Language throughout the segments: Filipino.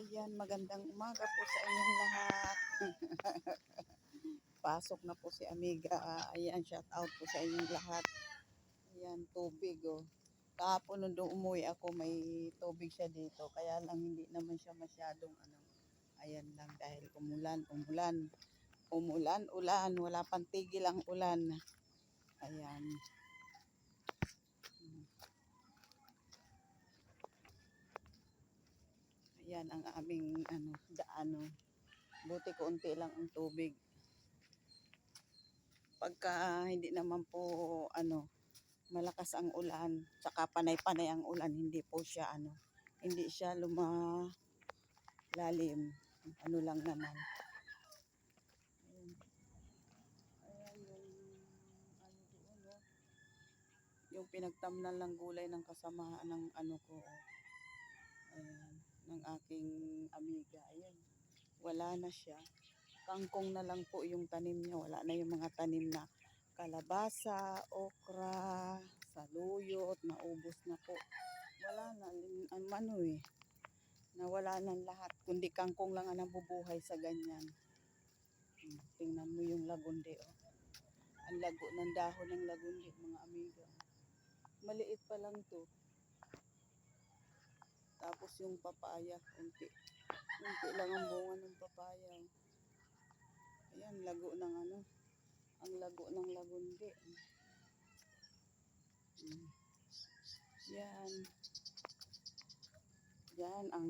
Ayan, magandang umaga po sa inyong lahat. Pasok na po si Amiga. Ayan, shout out po sa inyong lahat. Ayan, tubig oh. Kahapon nung umuwi ako, may tubig siya dito. Kaya lang hindi naman siya masyadong ano. Ayan lang dahil umulan, umulan. Umulan, ulan. Wala pang tigil ang ulan. Ayan. Ayan ang aming ano, daano. Buti konti lang ang tubig. Pagka hindi naman po ano, malakas ang ulan, saka panay-panay ang ulan, hindi po siya ano, hindi siya luma lalim. Ano lang naman. Yung? Yung pinagtamnan lang gulay ng kasamahan ng ano ko. Ayan, ng aking amiga. Ayan. Wala na siya. Kangkong na lang po yung tanim niya. Wala na yung mga tanim na kalabasa, okra, saluyot, naubos na po. Wala na. Ano, ano eh. Nawala na lahat. Kundi kangkong lang ang nabubuhay sa ganyan. Hmm, Tingnan mo yung lagundi. Oh. Ang lago ng dahon ng lagundi, mga amiga. Maliit pa lang to. Tapos yung papaya, unti. Unti lang ang bunga ng papaya. Ayan, lago ng ano. Ang lago ng lagundi. Yan. Yan ang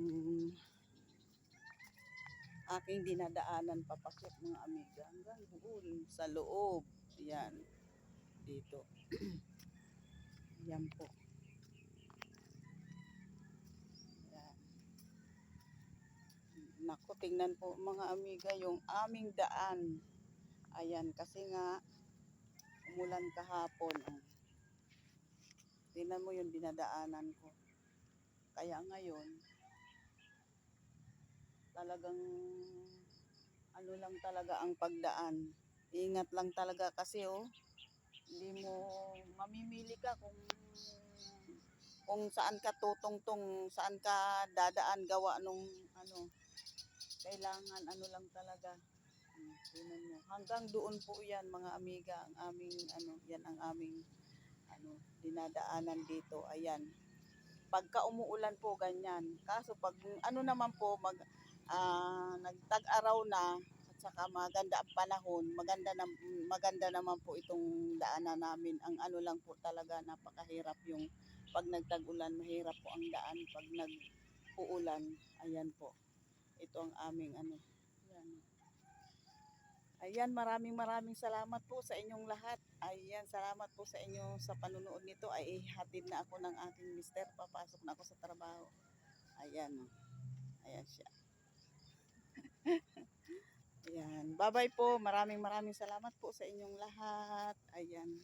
aking dinadaanan papakit mga amiga. Hanggang doon sa loob. Yan. Dito. Yan po. Yan. Naku, tingnan po mga amiga yung aming daan. Ayan, kasi nga umulan kahapon. Oh. Tingnan mo yung dinadaanan ko. Kaya ngayon, talagang ano lang talaga ang pagdaan. Ingat lang talaga kasi oh, hindi mo mamimili ka kung kung saan ka tutungtong, saan ka dadaan gawa nung ano, kailangan ano lang talaga. Hmm, tingnan mo. Hanggang doon po yan mga amiga, ang aming ano, yan ang aming ano, dinadaanan dito. Ayan. Pagka umuulan po ganyan. Kaso pag ano naman po mag ah, nagtag-araw na at saka maganda ang panahon, maganda na, maganda naman po itong daanan namin. Ang ano lang po talaga napakahirap yung pag nagtag-ulan, mahirap po ang daan pag nag-uulan. Ayan po. Ito ang aming ano. Yan. Ayan, maraming maraming salamat po sa inyong lahat. Ayan, salamat po sa inyo sa panunood nito. Ay hatid na ako ng aking mister. Papasok na ako sa trabaho. Ayan. Oh. Ayan siya. Ayan. Bye-bye po. Maraming maraming salamat po sa inyong lahat. Ayan.